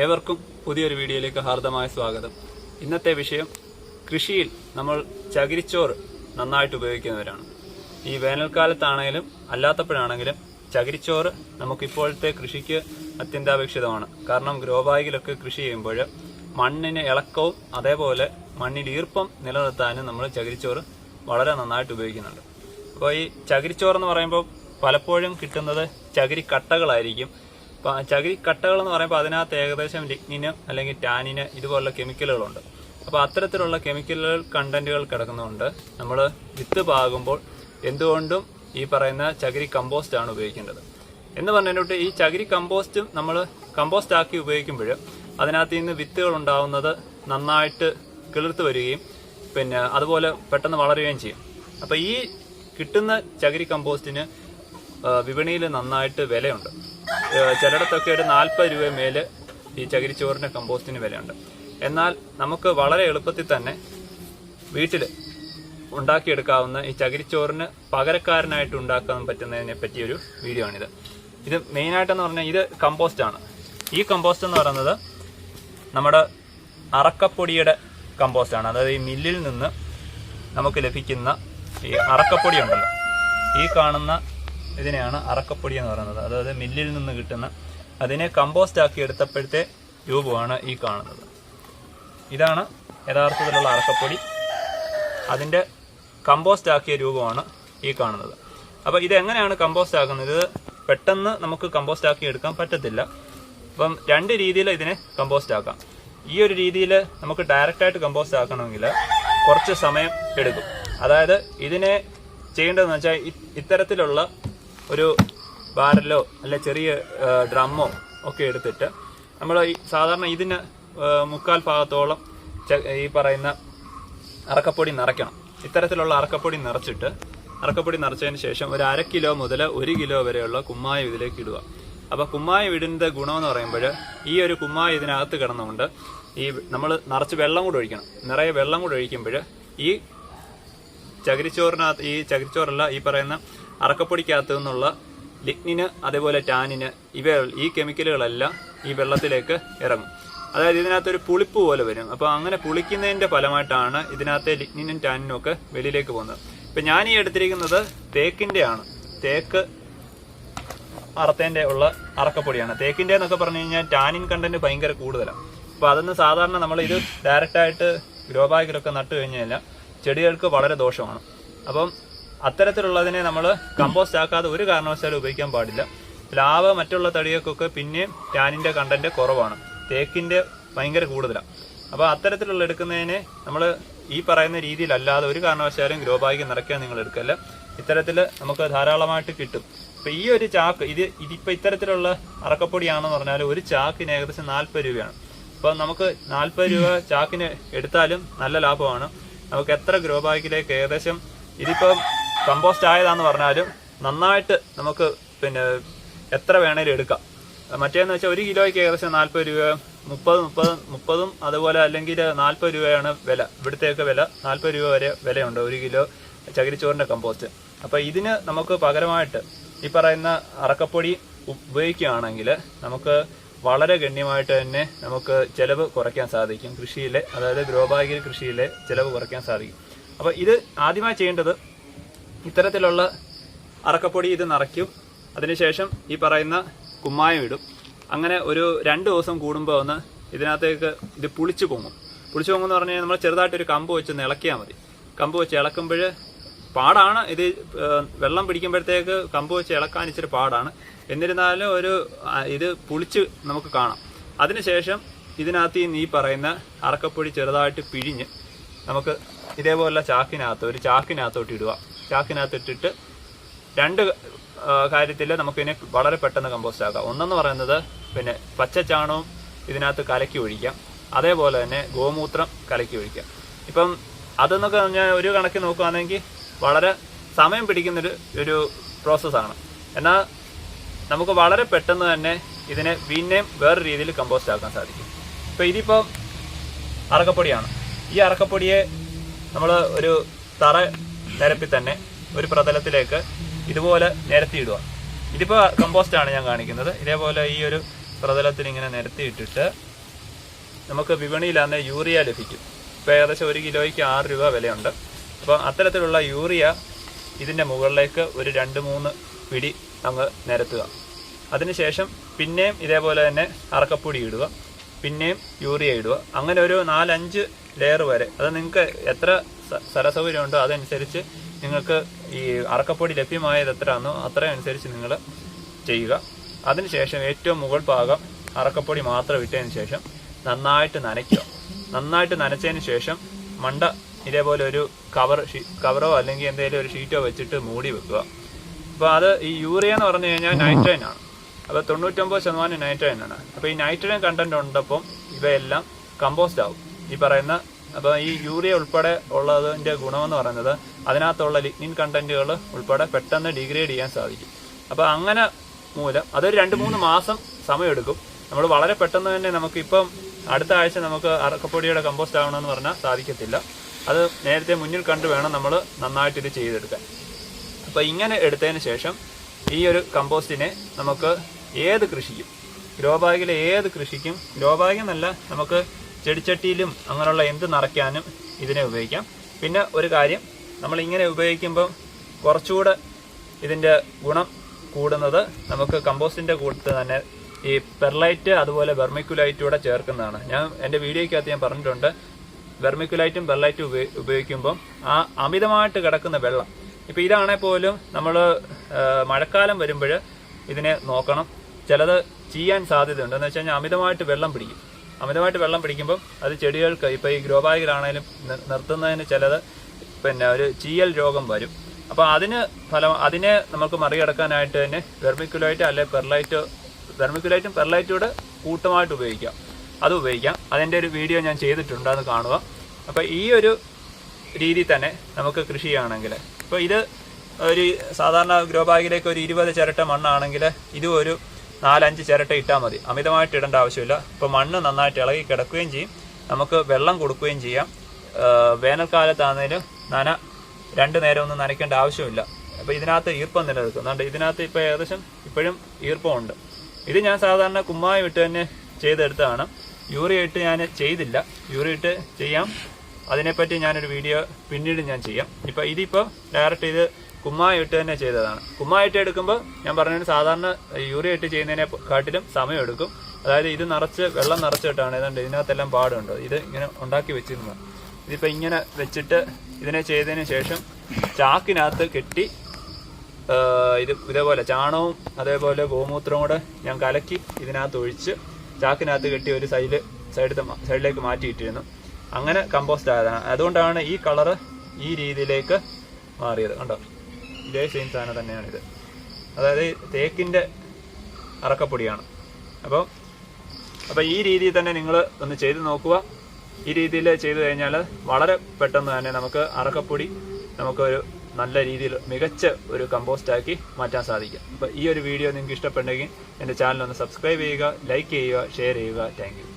ഏവർക്കും പുതിയൊരു വീഡിയോയിലേക്ക് ഹാർദമായ സ്വാഗതം. ഇന്നത്തെ വിഷയം കൃഷിയിൽ നമ്മൾ ചകിരിച്ചോറ് നന്നായിട്ട് ഉപയോഗിക്കുന്നവരാണ്. ഈ വേനൽക്കാലത്താണെങ്കിലും അല്ലാത്തപ്പോഴാണെങ്കിലും ചകിരിച്ചോറ് നമുക്കിപ്പോഴത്തെ കൃഷിക്ക് അത്യന്താപേക്ഷിതമാണ്. കാരണം ഗ്രോബാഗിലൊക്കെ കൃഷി ചെയ്യുമ്പോൾ മണ്ണിന് ഇളക്കവും അതേപോലെ മണ്ണിൽ ഈർപ്പം നിലനിർത്താനും നമ്മൾ ചകിരിച്ചോറ് വളരെ നന്നായിട്ട് ഉപയോഗിക്കുന്നുണ്ട്. അപ്പോൾ ഈ ചകിരിച്ചോറ് എന്ന് പറയുമ്പോൾ പലപ്പോഴും കിട്ടുന്നത് ചകിരി കട്ടകളായിരിക്കും ചകിരി കട്ടകൾ എന്ന് പറയുമ്പോൾ അതിനകത്ത് ഏകദേശം ലിഗ്നിന് അല്ലെങ്കിൽ ടാനിന് ഇതുപോലുള്ള കെമിക്കലുകളുണ്ട് അപ്പോൾ അത്തരത്തിലുള്ള കെമിക്കലുകൾ കണ്ടന്റുകൾ കിടക്കുന്നതുകൊണ്ട് നമ്മൾ വിത്ത് പാകുമ്പോൾ എന്തുകൊണ്ടും ഈ പറയുന്ന ചകിരി കമ്പോസ്റ്റ് ആണ് ഉപയോഗിക്കേണ്ടത്. എന്ന് പറഞ്ഞിട്ട് ഈ ചകിരി കമ്പോസ്റ്റും നമ്മൾ കമ്പോസ്റ്റ് ആക്കി ഉപയോഗിക്കുമ്പോൾ അതിനകത്ത് നിന്ന് വിത്തുകൾ ഉണ്ടാവുന്നത് നന്നായിട്ട് കിളിർത്ത് വരികയും പിന്നെ അതുപോലെ പെട്ടെന്ന് വളരുകയും ചെയ്യും. അപ്പോൾ ഈ കിട്ടുന്ന ചകിരി കമ്പോസ്റ്റിന് വിപണിയിൽ നന്നായിട്ട് വിലയുണ്ട്. ചിലയിടത്തൊക്കെ ഒരു നാൽപ്പത് രൂപ മേൽ ഈ ചകിരിച്ചോറിന്റെ കമ്പോസ്റ്റിന് വിലയുണ്ട്. എന്നാൽ നമുക്ക് വളരെ എളുപ്പത്തിൽ തന്നെ വീട്ടിൽ ഉണ്ടാക്കിയെടുക്കാവുന്ന ഈ ചകിരിച്ചോറിന് പകരക്കാരനായിട്ട് ഉണ്ടാക്കാൻ പറ്റുന്നതിനെ പറ്റിയൊരു വീഡിയോ ആണിത്. ഇത് മെയിനായിട്ടെന്ന് പറഞ്ഞാൽ ഇത് കമ്പോസ്റ്റാണ് ഈ കമ്പോസ്റ്റ് എന്ന് പറയുന്നത് നമ്മുടെ അറക്കപ്പൊടിയുടെ കമ്പോസ്റ്റാണ് അതായത് ഈ മില്ലിൽ നിന്ന് നമുക്ക് ലഭിക്കുന്ന ഈ അറക്കപ്പൊടി ഉണ്ടല്ലോ. ഈ കാണുന്ന ഇതിനെയാണ് അറക്കപ്പൊടി എന്ന് പറയുന്നത്. അതായത് മില്ലിൽ നിന്ന് കിട്ടുന്ന അതിനെ കമ്പോസ്റ്റ് ആക്കി എടുത്തപ്പോഴത്തെ രൂപമാണ് ഈ കാണുന്നത്. ഇതാണ് യഥാർത്ഥത്തിലുള്ള അറക്കപ്പൊടി. അതിന്റെ കമ്പോസ്റ്റ് ആക്കിയ രൂപമാണ് ഈ കാണുന്നത്. അപ്പോൾ ഇതെങ്ങനെയാണ് കമ്പോസ്റ്റ് ആക്കുന്നത്? ഇത് പെട്ടെന്ന് നമുക്ക് കമ്പോസ്റ്റ് ആക്കി എടുക്കാൻ പറ്റത്തില്ല. അപ്പം രണ്ട് രീതിയിൽ ഇതിനെ കമ്പോസ്റ്റ് ആക്കാം. ഈ ഒരു രീതിയിൽ നമുക്ക് ഡയറക്റ്റായിട്ട് കമ്പോസ്റ്റ് ആക്കണമെങ്കിൽ കുറച്ച് സമയം എടുക്കും. അതായത് ഇതിനെ ചെയ്യേണ്ടതെന്ന് വെച്ചാൽ ഇത്തരത്തിലുള്ള ഒരു ബാരലോ അല്ലെ ചെറിയ ഡ്രമ്മോ ഒക്കെ എടുത്തിട്ട് നമ്മൾ ഈ സാധാരണ ഇതിന് മുക്കാൽ ഭാഗത്തോളം ഈ പറയുന്ന അറക്കപ്പൊടി നിറയ്ക്കണം. ഇത്തരത്തിലുള്ള അറക്കപ്പൊടി നിറച്ചിട്ട് അറക്കപ്പൊടി നിറച്ചതിന് ശേഷം ഒരു അര കിലോ മുതൽ ഒരു കിലോ വരെയുള്ള കുമ്മായം ഇതിലേക്ക് ഇടുക. അപ്പോൾ കുമ്മായം ഇടുന്ന ഗുണമെന്ന് പറയുമ്പോൾ ഈ ഒരു കുമ്മായം ഇതിനകത്ത് കിടന്നുകൊണ്ട് ഈ നമ്മൾ നിറച്ച് വെള്ളം കൂടെ ഒഴിക്കണം. നിറയെ വെള്ളം കൂടെ ഒഴിക്കുമ്പോൾ ഈ ചകിരിച്ചോറിനകത്ത് ഈ ചകിരിച്ചോറല്ല ഈ പറയുന്ന അറക്കപ്പൊടിക്കകത്ത് നിന്നുള്ള ലിഗ്നിന് അതേപോലെ ടാനിന് ഇവ ഈ കെമിക്കലുകളെല്ലാം ഈ വെള്ളത്തിലേക്ക് ഇറങ്ങും. അതായത് ഇതിനകത്തൊരു പുളിപ്പ് പോലെ വരും. അപ്പോൾ അങ്ങനെ പുളിക്കുന്നതിന്റെ ഫലമായിട്ടാണ് ഇതിനകത്തെ ലിഗ്നിനും ടാനിനും ഒക്കെ വെളിയിലേക്ക് പോകുന്നത്. ഇപ്പം ഞാൻ ഈ എടുത്തിരിക്കുന്നത് തേക്കിന്റെ ആണ് തേക്ക് അറത്തേന്റെ ഉള്ള അറക്കപ്പൊടിയാണ്. തേക്കിന്റെ എന്നൊക്കെ പറഞ്ഞു കഴിഞ്ഞാൽ ടാനിൻ കണ്ടന്റ് ഭയങ്കര കൂടുതലാണ് അപ്പോൾ അതൊന്ന് സാധാരണ നമ്മൾ ഇത് ഡയറക്റ്റ് ആയിട്ട് ഗ്രോ ബാഗിലൊക്കെ നട്ട് കഴിഞ്ഞു കഴിഞ്ഞാൽ ചെടികൾക്ക് വളരെ ദോഷമാണ്. അപ്പം അത്തരത്തിലുള്ളതിനെ നമ്മൾ കമ്പോസ്റ്റ് ആക്കാതെ ഒരു കാരണവശാലും ഉപയോഗിക്കാൻ പാടില്ല. പ്ലാവ് മറ്റുള്ള തടികൾക്കൊക്കെ പിന്നെയും ടാനിന്റെ കണ്ടന്റ് കുറവാണ്. തേക്കിന്റെ ഭയങ്കര കൂടുതലാണ് അപ്പോൾ അത്തരത്തിലുള്ള എടുക്കുന്നതിനെ നമ്മൾ ഈ പറയുന്ന രീതിയിലല്ലാതെ ഒരു കാരണവശാലും ഗ്രോ ബാഗ് നിറയ്ക്കാൻ നിങ്ങൾ എടുക്കല്ല. ഇത്തരത്തിൽ നമുക്ക് ധാരാളമായിട്ട് കിട്ടും. ഇപ്പൊ ഈ ഒരു ചാക്ക് ഇത് ഇതിപ്പോൾ ഇത്തരത്തിലുള്ള അറക്കപ്പൊടിയാണെന്ന് പറഞ്ഞാൽ ഒരു ചാക്കിന് ഏകദേശം നാൽപ്പത് രൂപയാണ്. അപ്പോൾ നമുക്ക് നാൽപ്പത് രൂപ ചാക്കിന് എടുത്താലും നല്ല ലാഭമാണ്. നമുക്ക് എത്ര ഗ്രോ ബാഗിലേക്ക് ഏകദേശം ഇതിപ്പോ കമ്പോസ്റ്റ് ആയതാന്ന് പറഞ്ഞാലും നന്നായിട്ട് നമുക്ക് പിന്നെ എത്ര വേണേലും എടുക്കാം. മറ്റേന്ന് വെച്ചാൽ ഒരു കിലോയ്ക്ക് ഏകദേശം നാൽപ്പത് രൂപ മുപ്പത് മുപ്പത് മുപ്പതും അതുപോലെ അല്ലെങ്കിൽ നാൽപ്പത് രൂപയാണ് വില. ഇവിടുത്തെയൊക്കെ വില നാൽപ്പത് രൂപ വരെ വിലയുണ്ട് ഒരു കിലോ ചകിരിച്ചോറിന്റെ കമ്പോസ്റ്റ്. അപ്പോൾ ഇതിന് നമുക്ക് പകരമായിട്ട് ഈ പറയുന്ന അറക്കപ്പൊടി ഉപയോഗിക്കുകയാണെങ്കിൽ നമുക്ക് വളരെ ഗണ്യമായിട്ട് തന്നെ നമുക്ക് ചിലവ് കുറയ്ക്കാൻ സാധിക്കും കൃഷിയിലെ അതായത് ഗ്രോബാഗിൽ കൃഷിയിലെ ചിലവ് കുറയ്ക്കാൻ സാധിക്കും. അപ്പോൾ ഇത് ആദ്യമായി ചെയ്യേണ്ടത് ഇത്തരത്തിലുള്ള അറക്കപ്പൊടി ഇത് നിറയ്ക്കും. അതിനുശേഷം ഈ പറയുന്ന കുമ്മായം ഇടും. അങ്ങനെ ഒരു രണ്ട് ദിവസം കൂടുമ്പോൾ ഒന്ന് ഇതിനകത്തേക്ക് ഇത് പുളിച്ചു പൊങ്ങും. പുളിച്ചു പൊങ്ങും എന്ന് കഴിഞ്ഞാൽ നമ്മൾ ചെറുതായിട്ടൊരു കമ്പ് വെച്ച് ഇളക്കിയാൽ മതി. കമ്പ് വെച്ച് ഇളക്കുമ്പോൾ പാടാണ്. ഇത് വെള്ളം പിടിക്കുമ്പോഴത്തേക്ക് കമ്പ് വെച്ച് ഇളക്കാൻ ഇച്ചിരി പാടാണ്. എന്നിരുന്നാലും ഒരു ഇത് പുളിച്ച് നമുക്ക് കാണാം. അതിനുശേഷം ഇതിനകത്ത് ഈ പറയുന്ന അറക്കപ്പൊടി ചെറുതായിട്ട് പിഴിഞ്ഞ് നമുക്ക് ഇതേപോലെ ചാക്കിനകത്ത് ഒരു ചാക്കിനകത്തോട്ട് ഇടുക. ചാക്കിനകത്ത് ഇട്ടിട്ട് രണ്ട് കാര്യത്തിൽ നമുക്കിതിനെ വളരെ പെട്ടെന്ന് കമ്പോസ്റ്റ് ആക്കാം. ഒന്നെന്ന് പറയുന്നത് പിന്നെ പച്ച ചാണകവും ഇതിനകത്ത് കലക്കി ഒഴിക്കാം. അതേപോലെ തന്നെ ഗോമൂത്രം കലക്കി ഒഴിക്കാം. ഇപ്പം അതെന്നൊക്കെ ഞാൻ ഒരു കണക്ക് നോക്കുകയാണെങ്കിൽ വളരെ സമയം പിടിക്കുന്നൊരു ഒരു പ്രോസസ്സാണ് എന്നാൽ നമുക്ക് വളരെ പെട്ടെന്ന് തന്നെ ഇതിനെ വീണ്ടും വേറെ രീതിയിൽ കമ്പോസ്റ്റ് ആക്കാൻ സാധിക്കും. ഇപ്പം ഇതിപ്പോൾ അറക്കപ്പൊടിയാണ്. ഈ അറക്കപ്പൊടിയെ നമ്മൾ ഒരു തറ നിരപ്പി തന്നെ ഒരു പ്രതലത്തിലേക്ക് ഇതുപോലെ നിരത്തിയിടുക ഇതിപ്പോൾ കമ്പോസ്റ്റ് ആണ് ഞാൻ കാണിക്കുന്നത്. ഇതേപോലെ ഈ ഒരു പ്രതലത്തിൽ ഇങ്ങനെ നിരത്തിയിട്ടിട്ട് നമുക്ക് വിപണിയിലാന്ന് യൂറിയ ലഭിക്കും. ഇപ്പോൾ ഏകദേശം ഒരു കിലോയ്ക്ക് ആറ് രൂപ വിലയുണ്ട്. അപ്പോൾ അത്തരത്തിലുള്ള യൂറിയ ഇതിന്റെ മുകളിലേക്ക് ഒരു രണ്ട് മൂന്ന് പിടി അങ്ങ് നിരത്തുക. അതിനുശേഷം പിന്നെയും ഇതേപോലെ തന്നെ അറക്കപ്പൊടി ഇടുക. പിന്നെയും യൂറിയ ഇടുക. അങ്ങനെ ഒരു നാലഞ്ച് ലെയർ വരെ. അത് നിങ്ങൾക്ക് എത്ര സ- സ്ഥലസൗകര്യം ഉണ്ടോ? അതനുസരിച്ച് നിങ്ങൾക്ക് ഈ അറക്കപ്പൊടി ലഭ്യമായത് എത്രയാണോ അത്ര അനുസരിച്ച് നിങ്ങൾ ചെയ്യുക. അതിനുശേഷം ഏറ്റവും മുകൾ ഭാഗം അറക്കപ്പൊടി മാത്രം ഇട്ടതിന് ശേഷം നന്നായിട്ട് നനയ്ക്കുക. നന്നായിട്ട് നനച്ചതിന് ശേഷം മണ്ട ഇതേപോലെ ഒരു കവർ കവറോ അല്ലെങ്കിൽ എന്തെങ്കിലും ഒരു ഷീറ്റോ വെച്ചിട്ട് മൂടി വെക്കുക. അപ്പോൾ അത് ഈ യൂറിയ എന്ന് പറഞ്ഞു കഴിഞ്ഞാൽ നൈട്രജൻ ആണ്. അപ്പോൾ തൊണ്ണൂറ്റൊമ്പത് ശതമാനം നൈട്രജൻ ആണ്. അപ്പോൾ ഈ നൈട്രജൻ കണ്ടന്റ് ഉണ്ടപ്പം ഇവയെല്ലാം കമ്പോസ്റ്റ് ആവും. ഈ പറയുന്ന അപ്പോൾ ഈ യൂറിയ ഉൾപ്പെടെ ഉള്ളതിന്റെ ഗുണമെന്ന് പറയുന്നത് അതിനകത്തുള്ള ലിഗ്നിൻ കണ്ടന്റുകൾ ഉൾപ്പെടെ പെട്ടെന്ന് ഡിഗ്രേഡ് ചെയ്യാൻ സാധിക്കും. അപ്പോൾ അങ്ങനെ മൂലം അതൊരു രണ്ട് മൂന്ന് മാസം സമയമെടുക്കും. നമ്മൾ വളരെ പെട്ടെന്ന് തന്നെ നമുക്ക് ഇപ്പം അടുത്ത ആഴ്ച നമുക്ക് അറക്കപ്പൊടിയുടെ കമ്പോസ്റ്റ് ആവണമെന്ന് പറഞ്ഞാൽ സാധിക്കത്തില്ല. അത് നേരത്തെ മുന്നിൽ കണ്ട് വേണം നമ്മൾ നന്നായിട്ട് ഇത് ചെയ്തെടുക്കാൻ. അപ്പോൾ ഇങ്ങനെ എടുത്തതിന് ശേഷം ഈ ഒരു കമ്പോസ്റ്റിനെ നമുക്ക് ഏത് കൃഷിക്കും ഗ്രോബാഗിലെ ഏത് കൃഷിക്കും ഗ്രോ നല്ല നമുക്ക് ചെടിച്ചട്ടിയിലും അങ്ങനെയുള്ള എന്ത് നിറയ്ക്കാനും ഇതിനെ ഉപയോഗിക്കാം. പിന്നെ ഒരു കാര്യം നമ്മൾ ഇങ്ങനെ ഉപയോഗിക്കുമ്പം കുറച്ചുകൂടെ ഇതിന്റെ ഗുണം കൂടുന്നത് നമുക്ക് കമ്പോസ്റ്റിന്റെ കൂട്ടത്തിൽ തന്നെ ഈ പെർലൈറ്റ് അതുപോലെ വെർമിക്കുലൈറ്റ് കൂടെ ചേർക്കുന്നതാണ്. ഞാൻ എന്റെ വീഡിയോയ്ക്കകത്ത് ഞാൻ പറഞ്ഞിട്ടുണ്ട് വെർമിക്കുലൈറ്റും പെർലൈറ്റും ഉപയോഗി ഉപയോഗിക്കുമ്പം ആ അമിതമായിട്ട് കിടക്കുന്ന വെള്ളം ഇപ്പം ഇതാണെങ്കിൽ പോലും നമ്മൾ മഴക്കാലം വരുമ്പോൾ ഇതിനെ നോക്കണം. ചിലത് ചെയ്യാൻ സാധ്യതയുണ്ട്. എന്ന് വെച്ച് കഴിഞ്ഞാൽ അമിതമായിട്ട് വെള്ളം പിടിക്കും. അമിതമായിട്ട് വെള്ളം പിടിക്കുമ്പോൾ അത് ചെടികൾക്ക് ഇപ്പോൾ ഈ ഗ്രോ ബാഗിലാണേലും നിർത്തുന്നതിന് ചിലത് പിന്നെ ഒരു ചീയൽ രോഗം വരും. അപ്പോൾ അതിന് ഫലം അതിനെ നമുക്ക് മറികടക്കാനായിട്ട് തന്നെ വെർമിക്കുലൈറ്റ് അല്ലെ പെർലൈറ്റ് വെർമിക്കുലൈറ്റും പെർലൈറ്റും കൂടെ കൂട്ടമായിട്ട് ഉപയോഗിക്കാം. അത് ഉപയോഗിക്കാം. അതിന്റെ ഒരു വീഡിയോ ഞാൻ ചെയ്തിട്ടുണ്ട് അത് കാണുക. അപ്പോൾ ഈ ഒരു രീതി തന്നെ നമുക്ക് കൃഷി ചെയ്യുകയാണെങ്കിൽ. ഇപ്പോൾ ഇത് ഒരു സാധാരണ ഗ്രോ ബാഗിലേക്ക് ഒരു ഇരുപത് ചിരട്ട മണ്ണാണെങ്കിൽ ഇതും ഒരു നാലഞ്ച് ചിരട്ട ഇട്ടാൽ മതി. അമിതമായിട്ട് ഇടേണ്ട ആവശ്യമില്ല. ഇപ്പോൾ മണ്ണ് നന്നായിട്ട് ഇളകി കിടക്കുകയും ചെയ്യും. നമുക്ക് വെള്ളം കൊടുക്കുകയും ചെയ്യാം. വേനൽക്കാലത്താണെങ്കിലും നന രണ്ട് നേരം ഒന്നും നനയ്ക്കേണ്ട ആവശ്യമില്ല. അപ്പോൾ ഇതിനകത്ത് ഈർപ്പം നിലനിൽക്കും. അതുകൊണ്ട് ഇതിനകത്ത് ഇപ്പോൾ ഏകദേശം ഇപ്പോഴും ഈർപ്പമുണ്ട്. ഇത് ഞാൻ സാധാരണ കുമ്മായി ഇട്ട് തന്നെ ചെയ്തെടുത്തതാണ്. യൂറിയ ഇട്ട് ഞാൻ ചെയ്തില്ല. യൂറിയ ഇട്ട് ചെയ്യാം. അതിനെപ്പറ്റി ഞാനൊരു വീഡിയോ പിന്നീട് ഞാൻ ചെയ്യാം. ഇപ്പോൾ ഇതിപ്പോൾ ഡയറക്റ്റ് ഇത് കുമ്മായി ഇട്ട് തന്നെ ചെയ്തതാണ്. കുമ്മായിട്ട് എടുക്കുമ്പോൾ ഞാൻ പറഞ്ഞതിന് സാധാരണ യൂറിയ ഇട്ട് ചെയ്യുന്നതിനെ കാട്ടിലും സമയം എടുക്കും. അതായത് ഇത് നിറച്ച് വെള്ളം നിറച്ചിട്ടാണ്. ഏതാണ്ട് ഇതിനകത്തെല്ലാം പാടുണ്ട്? ഇത് ഇങ്ങനെ ഉണ്ടാക്കി വെച്ചിരുന്നു. ഇതിപ്പോൾ ഇങ്ങനെ വെച്ചിട്ട് ഇതിനെ ചെയ്തതിന് ശേഷം ചാക്കിനകത്ത് കെട്ടി ഇത് ഇതേപോലെ ചാണകവും അതേപോലെ ഗോമൂത്രവും കൂടെ ഞാൻ കലക്കി ഇതിനകത്ത് ഒഴിച്ച് ചാക്കിനകത്ത് കെട്ടി ഒരു സൈഡിൽ സൈഡ് സൈഡിലേക്ക് മാറ്റിയിട്ടിരുന്നു. അങ്ങനെ കമ്പോസ്റ്റ് ആയതാണ് അതുകൊണ്ടാണ് ഈ കളറ് ഈ രീതിയിലേക്ക് മാറിയത്. കണ്ടോ? ഇതേ സെയിം സാധനം തന്നെയാണിത്. അതായത് തേക്കിന്റെ അറക്കപ്പൊടിയാണ്. അപ്പോൾ അപ്പോൾ ഈ രീതിയിൽ തന്നെ നിങ്ങൾ ഒന്ന് ചെയ്ത് നോക്കുക. ഈ രീതിയിൽ ചെയ്തു കഴിഞ്ഞാൽ വളരെ പെട്ടെന്ന് തന്നെ നമുക്ക് അറക്കപ്പൊടി നമുക്കൊരു നല്ല രീതിയിൽ മികച്ച ഒരു കമ്പോസ്റ്റാക്കി മാറ്റാൻ സാധിക്കും. അപ്പോൾ ഈ ഒരു വീഡിയോ നിങ്ങൾക്ക് ഇഷ്ടപ്പെട്ടെങ്കിൽ എന്റെ ചാനൽ ഒന്ന് സബ്സ്ക്രൈബ് ചെയ്യുക ലൈക്ക് ചെയ്യുക ഷെയർ ചെയ്യുക. താങ്ക്